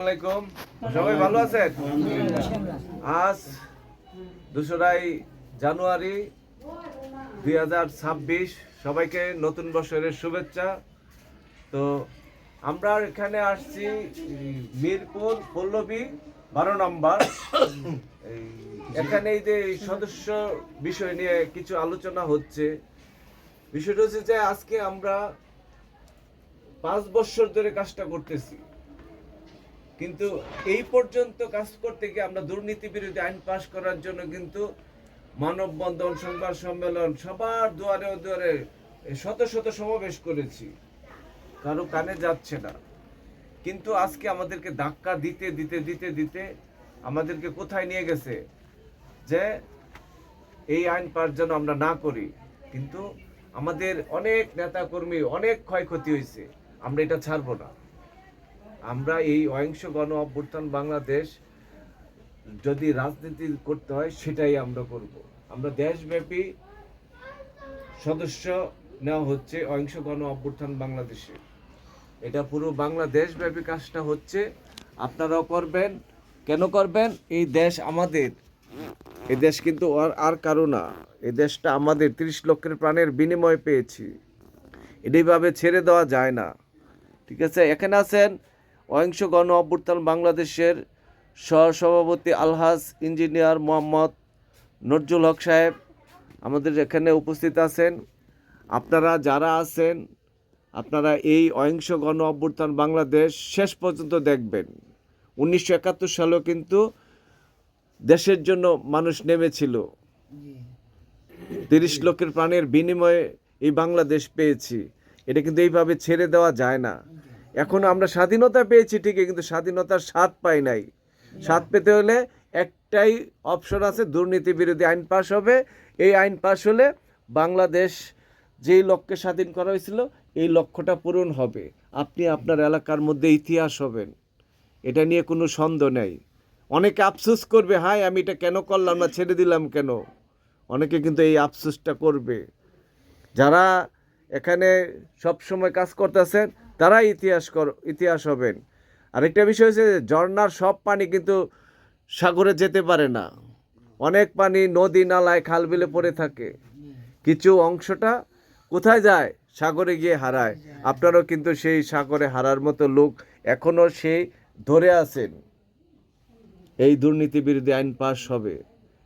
আলাইকুম। সবাই ভালো আছেন? আজ দোসরাই জানুয়ারি দুই হাজার ছাব্বিশ। সবাইকে নতুন বছরের শুভেচ্ছা। তো আমরা এখানে আসছি মিরপুর পল্লবী বারো নম্বর। এখানে এই যে সদস্য বিষয় নিয়ে কিছু আলোচনা হচ্ছে। বিষয়টা হচ্ছে যে আজকে আমরা পাঁচ বছর ধরে কাজটা করতেছি। কিন্তু এই পর্যন্ত কাজ করতে গিয়ে আমরা দুর্নীতি বিরোধী আইন পাশ করার জন্য কিন্তু মানববন্ধন, সংবাদ সম্মেলন সবার দুয়ারে দুয়ারে শত শত সমাবেশ করেছি। কারও কানে যাচ্ছে না। কিন্তু আজকে আমাদেরকে ধাক্কা দিতে দিতে দিতে দিতে আমাদেরকে কোথায় নিয়ে গেছে যে এই আইন পাশ যেন আমরা না করি। কিন্তু আমাদের অনেক নেতাকর্মী অনেক ক্ষয়ক্ষতি হয়েছে। আমরা এটা ছাড়বো না। আমরা এই অহিংস গণ অভ্যুত্থান বাংলাদেশ যদি রাজনীতি করতে হয়, সেটাই আমরা করব। আমরা দেশব্যাপী সদস্য নেওয়া হচ্ছে অহিংস গণ অভ্যুত্থান বাংলাদেশে। এটা পুরো বাংলাদেশব্যাপী কাজটা হচ্ছে। আপনারাও করবেন। কেন করবেন? এই দেশ আমাদের। এই দেশ কিন্তু আর আর কারও না। এই দেশটা আমাদের। তিরিশ লক্ষের প্রাণের বিনিময় পেয়েছি। এটাইভাবে ছেড়ে দেওয়া যায় না। ঠিক আছে? এখানে আছেন অহিংস গণ অভ্যুত্থান বাংলাদেশের সহসভাপতি আলহাজ ইঞ্জিনিয়ার মোহাম্মদ নজরুল হক সাহেব আমাদের এখানে উপস্থিত আছেন। আপনারা যারা আছেন, আপনারা এই অহিংস গণ অভ্যুত্থান বাংলাদেশ শেষ পর্যন্ত দেখবেন। উনিশশো একাত্তর সালেও কিন্তু দেশের জন্য মানুষ নেমেছিল। তিরিশ লক্ষের প্রাণের বিনিময়ে এই বাংলাদেশ পেয়েছি। এটা কিন্তু এইভাবে ছেড়ে দেওয়া যায় না। এখন আমরা স্বাধীনতা পেয়েছি, ঠিকই, কিন্তু স্বাধীনতার স্বাদ পাই নাই। স্বাদ পেতে হলে একটাই অপশন আছে, দুর্নীতি বিরোধী আইন পাশ হবে। এই আইন পাশ হলে বাংলাদেশ যেই লক্ষ্যে স্বাধীন করা হয়েছিল, এই লক্ষ্যটা পূরণ হবে। আপনি আপনার এলাকার মধ্যে ইতিহাস হবেন। এটা নিয়ে কোনো সন্দেহ নেই। অনেকে আফসোস করবে, হাই, আমি এটা কেন করলাম না, ছেড়ে দিলাম কেন? অনেকে কিন্তু এই আফসোসটা করবে। যারা এখানে সব সময় কাজ করতেছেন তারাই ইতিহাস কর, ইতিহাস হবেন। আরেকটা বিষয় হচ্ছে ঝর্নার সব পানি কিন্তু সাগরে যেতে পারে না। অনেক পানি নদী নালায় খাল বিলে পড়ে থাকে। কিছু অংশটা কোথায় যায়? সাগরে গিয়ে হারায়। আপনারাও কিন্তু সেই সাগরে হারার মতো লোক এখনও সেই ধরে আছেন। এই দুর্নীতি বিরোধী আইন পাশ হবে।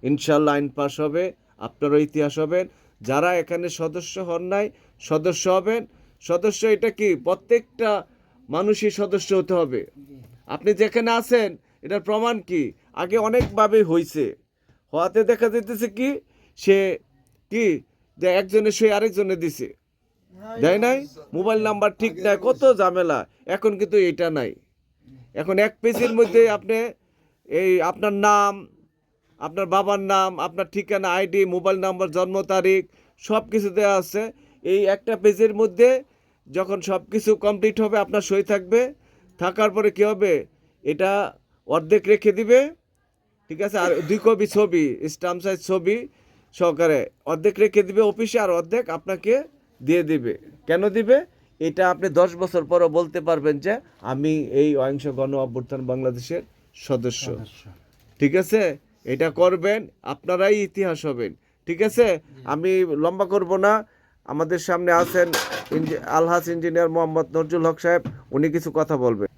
ইনশাল্লাহ আইন পাশ হবে। আপনারও ইতিহাস হবেন। যারা এখানে সদস্য হন নাই, সদস্য হবেন। সদস্য এটা কি? প্রত্যেকটা মানুষই সদস্য হতে হবে। আপনি যেখানে আছেন এটার প্রমাণ কি? আগে অনেকভাবে হয়েছে হওয়াতে দেখা যেতেছে কি সে কি? যে একজনে সে আরেকজনে দিছে। দেয় নাই? মোবাইল নাম্বার ঠিক নাই কত ঝামেলা। এখন কিন্তু এটা নাই। এখন এক পেজের মধ্যে আপনি এই আপনার নাম আপনার বাবার নাম আপনার ঠিকানা আইডি মোবাইল নাম্বার জন্ম তারিখ সব কিছু দেওয়া আছে। এই একটা পেজের মধ্যে যখন সব কিছু কমপ্লিট হবে আপনার সই থাকবে। থাকার পরে কী হবে? এটা অর্ধেক রেখে দিবে। ঠিক আছে? আর দুই কপি ছবি স্টাম্প সাইজ ছবি সহকারে অর্ধেক রেখে দিবে অফিসে আর অর্ধেক আপনাকে দিয়ে দিবে। কেন দিবে? এটা আপনি দশ বছর পরও বলতে পারবেন যে আমি এই অহিংস গণ অভ্যুত্থান বাংলাদেশের সদস্য। ঠিক আছে? এটা করবেন আপনারাই ইতিহাস হবেন। ঠিক আছে? আমি লম্বা করব না। আমাদের সামনে আছেন আলহাজ ইঞ্জিনিয়ার মোহাম্মদ নজরুল হক সাহেব উনি কিছু কথা বলবেন।